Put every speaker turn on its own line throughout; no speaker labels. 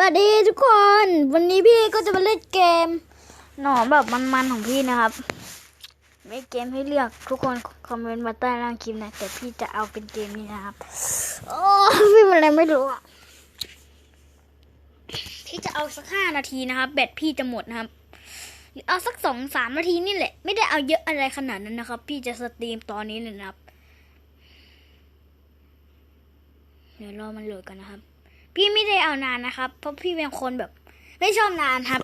วัสดีทุกคน วันนี้พี่ก็จะมาเล่นเกม หนอแบบมันๆของพี่นะครับ ไม่เกมให้เลือกทุกคนคอมเมนต์มาใต้ล่างคลิปนะแต่พี่จะเอาเป็นเกมนี้นะครับ โอ้พี่มันอะไรไม่รู้อะพี่จะเอาสักห้านาทีนะครับ แบตพี่จะหมดนะครับ เอาสักสองสามนาทีนี่แหละ ไม่ได้เอาเยอะอะไรขนาดนั้นนะครับ พี่จะสตรีมตอนนี้เลยนะครับ เดี๋ยวรอมันโหลดกันนะครับ พี่ไม่ได้เอานานนะครับ เพราะพี่เป็นคนแบบ ไม่ชอบนานครับ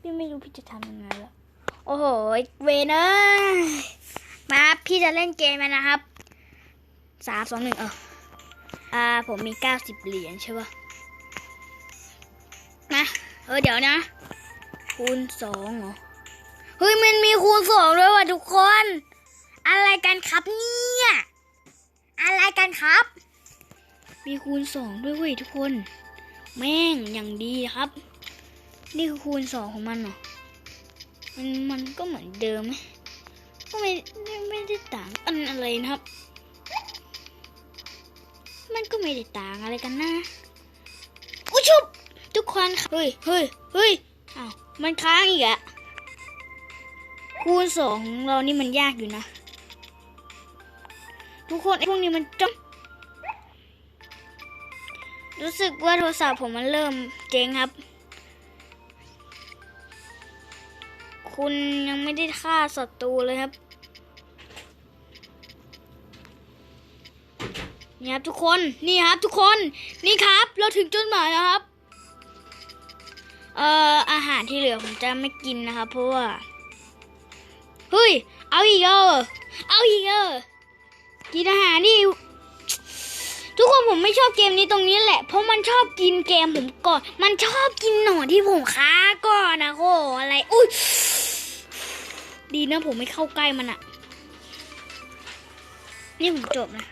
พี่ไม่รู้พี่จะทำยังไงแล้วโอ้โหเวนเอ้ยมาครับพี่จะเล่นเกมแล้วนะครับสามสองหนึ่งเอออ่าผมมีเก้าสิบเหรียญใช่ปะมาเออเดี๋ยวนะ คูณสองเหรอเฮ้ยมันมีคูณสองด้วยว่ะทุกคน อะไรกันครับเนี่ย อะไรกันครับ มีคูณสองด้วยเว้ยทุกคน แม่งอย่างดีครับ นี่คือคูณสองของมันเหรอมันมันก็เหมือนเดิมไหมก็ไม่ไม่ไม่ได้ต่างอันอะไรนะครับ มันก็ไม่ได้ต่างอะไรกันนะอุยชุบทุกคนเฮ้ยเฮ้ยเฮ้ยอ้าวมันค้างอีกอะคูณสองของเรานี่มันยากอยู่นะ ทุกคนไอ้พวกนี้มันจ้อง รู้สึกว่าโทรศัพท์ผมมันเริ่มเจ๊งครับ คุณยังไม่ได้ฆ่าศัตรูเลยครับนี่ครับทุกคนนี่ครับทุกคนนี่ครับ เราถึงจุดหมายแล้วครับ เอ่ออาหารที่เหลือผมจะไม่กินนะครับ เพราะว่าเฮ้ยเอาอีกเออเอาอีกเออกินอาหารนี่ ทุกคนผมไม่ชอบเกมนี้ตรงนี้แหละ เพราะมันชอบกินเกมผมก่อน มันชอบกินหนอนที่ผมค้าก่อนนะโหอะไร อุ้ยดีนะผมไม่เข้าใกล้มันอะนี่ผมจบนะ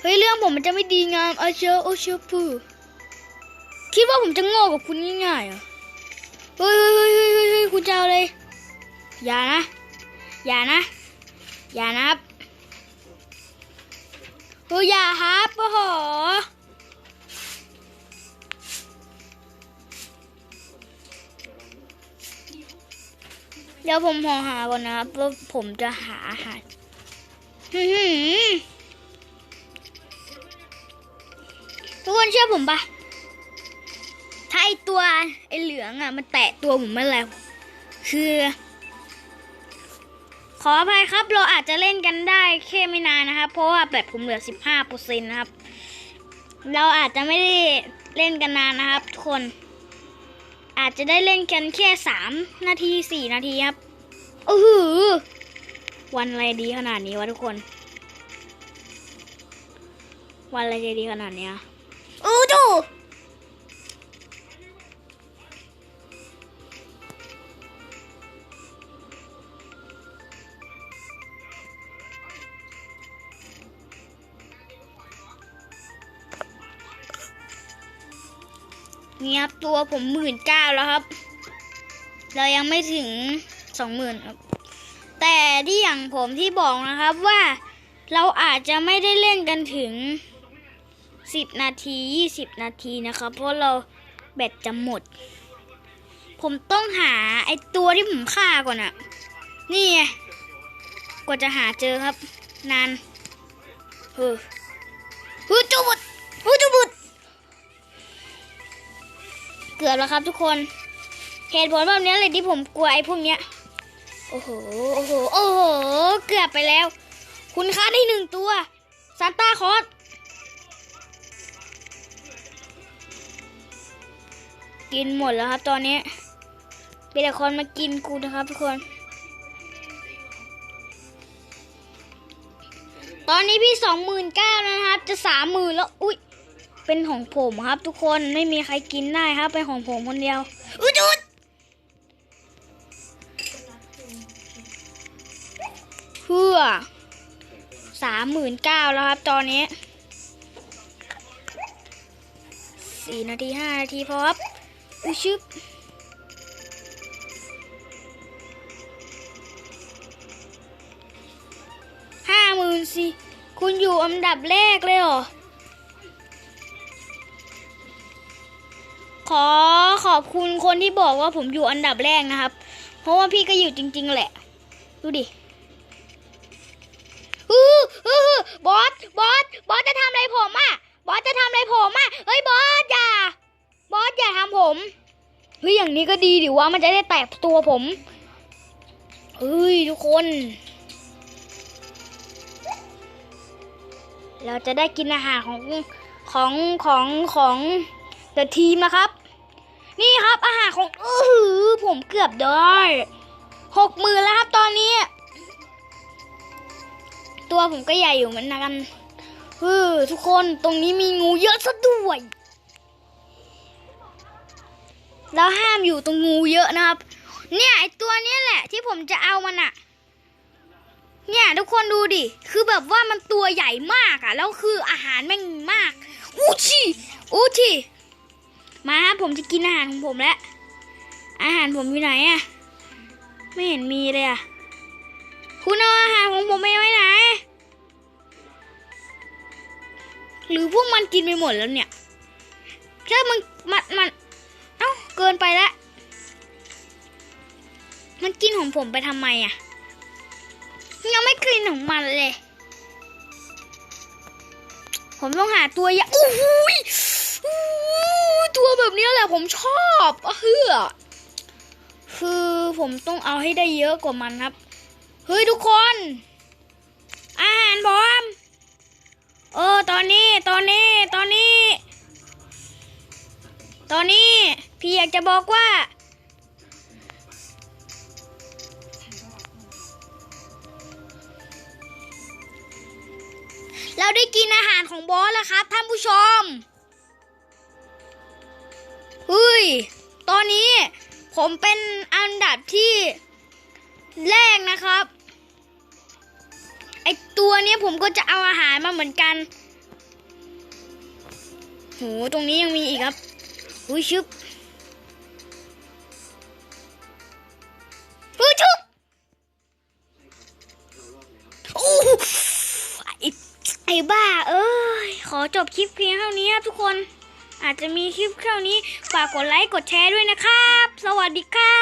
เฮ้ยเรื่องผมมันจะไม่ดีงามอาเชอโอเชอพูคิดว่าผมจะโง่กับคุณง่ายๆเหรอเฮ้ยเฮ้ยเฮ้ยเฮ้ยเฮ้ยเฮ้ยคุณจะเอาเลย อย่านะ อย่านะ อย่านะครับ เฮ้ยอย่าครับโอ้โหเดี๋ยวผมขอหาก่อนนะครับว่าผมจะหาอาหารทุกคนเชื่อผมปะถ้าไอตัวไอเหลืองอะ มันแตะตัวผมเมื่อไหร่คือ ขออภัยครับเราอาจจะเล่นกันได้แค่ไม่นานนะครับ เพราะว่าแบตผมเหลือ 15เปอร์เซ็นต์นะครับ เราอาจจะไม่ได้เล่นกันนานนะครับทุกคน อาจจะได้เล่นกันแค่ 3 นาที 4 นาทีครับโอ้โหวันอะไรดีขนาดนี้วะทุกคน วันอะไรดีขนาดเนี้ยอู้ดู นี่ครับตัวผมหมื่นเก้าแล้วครับ เรายังไม่ถึงสองหมื่นครับ แต่ที่อย่างผมที่บอกนะครับว่าเราอาจจะไม่ได้เล่นกันถึงสิบนาทียี่สิบนาทีนะครับ เพราะเราแบตจะหมด ผมต้องหาไอตัวที่ผมฆ่าก่อนอะนี่ไงกว่าจะหาเจอครับ นานเฮ้อฮูจูบุดฮูจูบุด กือบแล้วครับทุกคนเหตุผลแบบนี้เลยที่ผมกลัวไอ้พวกเนี้ยโอ้โหโอ้โหโอ้โหเกือบไปแล้ว คุณค่าได้หนึ่งตัวซานต้าคอสกินหมดแล้วครับ ตอนนี้มีแต่คนมากินกูนะครับ ทุกคน ตอนนี้พี่สองหมื่นเก้านะครับ จะสามหมื่นแล้ว อุ้ย เป็นของผมครับ ทุกคนไม่มีใครกินได้ครับ เป็นของผมคนเดียวอุยจุดเพื่อสามหมื่นเก้าแล้วครับ ตอนนี้สี่นาทีห้านาทีพอครับอุ้ยชึบห้าหมื่นสิคุณอยู่อันดับแรกเลยเหรอ ขอขอบคุณคนที่บอกว่าผมอยู่อันดับแรกนะครับ เพราะว่าพี่ก็อยู่จริง ๆ แหละ ดูดิอืออือบอส บอส บอสจะทำอะไรผมอะ บอสจะทำอะไรผมอะ เฮ้ยบอสอย่า บอสอย่าทำผม เฮ้ยอย่างนี้ก็ดีดิว่ามันจะได้แตะตัวผม เฮ้ยทุกคน เราจะได้กินอาหารของของของของเดอะทีมนะครับ นี่ครับอาหารของเออหือผมเกือบได้หกหมื่นแล้วครับตอนนี้ ตัวผมก็ใหญ่อยู่เหมือนกันเออทุกคนตรงนี้มีงูเยอะซะด้วยแล้วห้ามอยู่ตรงงูเยอะนะครับ เนี่ยไอตัวเนี้ยแหละที่ผมจะเอามันอะเนี่ยทุกคนดูดิ คือแบบว่ามันตัวใหญ่มากอะแล้วคืออาหารแม่งมากอูชิอูชิ มาครับผมจะกินอาหารของผมแล้ว อาหารผมอยู่ไหนอะไม่เห็นมีเลยอะคุณเอาอาหารของผมไปไว้ไหน หรือพวกมันกินไปหมดแล้วเนี่ยถ้ามันมันมัน เอ้าเกินไปแล้ว มันกินของผมไปทำไมอะยังไม่กินของมันเลย ผมต้องหาตัวใหญ่โอ้โหยอู้ตัวแบบเนี้ยแหละ ผมชอบอะเฮือคือผมต้องเอาให้ได้เยอะกว่ามันครับ เฮ้ยทุกคน อาหารผมเออตอนนี้ตอนนี้ตอนนี้ ตอนนี้พี่อยากจะบอกว่า เราได้กินอาหารของบอสแล้วครับท่านผู้ชม ย ตอนนี้ผมเป็นอันดับที่แรกนะครับ ไอตัวเนี้ยผมก็จะเอาอาหารมาเหมือนกัน โห ตรงนี้ยังมีอีกครับ อุ้ยชึบอุ้ยชึบโอ้โหไอไอบ้า เอ้ย ขอจบคลิปเพียงเท่านี้ครับทุกคน อาจจะมีคลิปเท่านี้ฝากกดไลค์กดแชร์ด้วยนะครับ สวัสดีครับ